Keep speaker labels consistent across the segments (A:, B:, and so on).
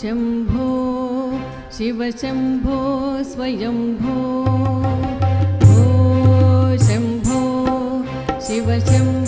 A: शम्भो शिवशम्भो स्वयम्भो भो शम्भो शिवशम्भो स्वयम्भो भो शम्भो शिवशम्भो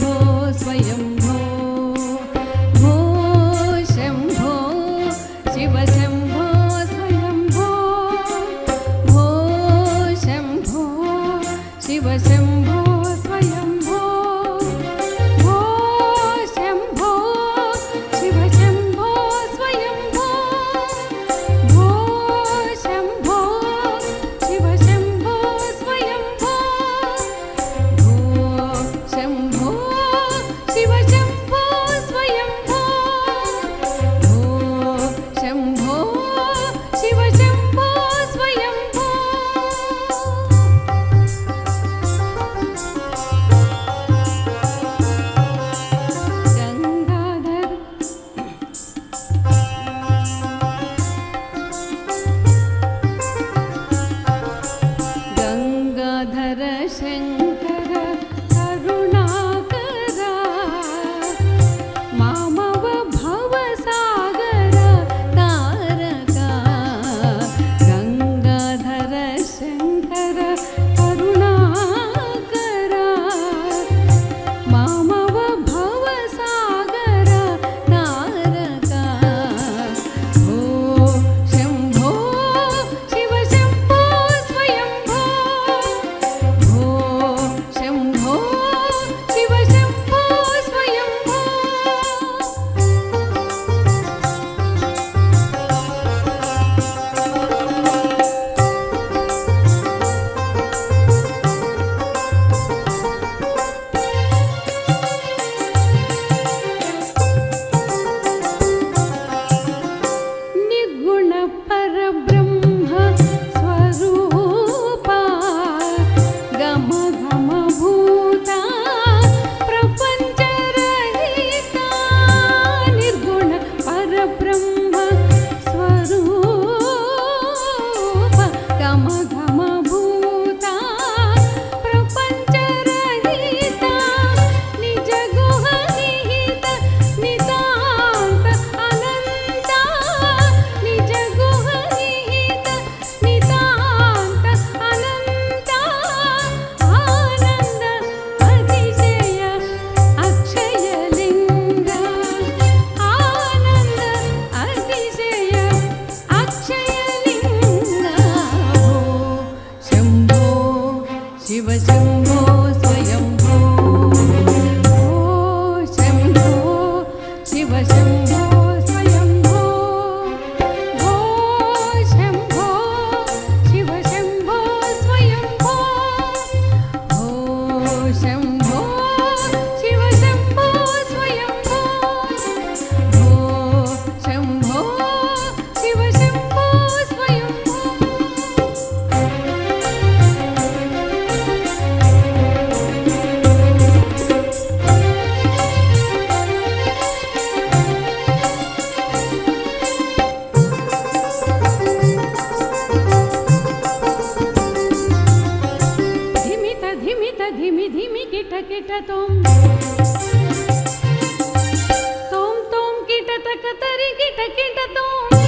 A: कीट तुम। तुम तुम कीट तक तरी कीट कीट तुम।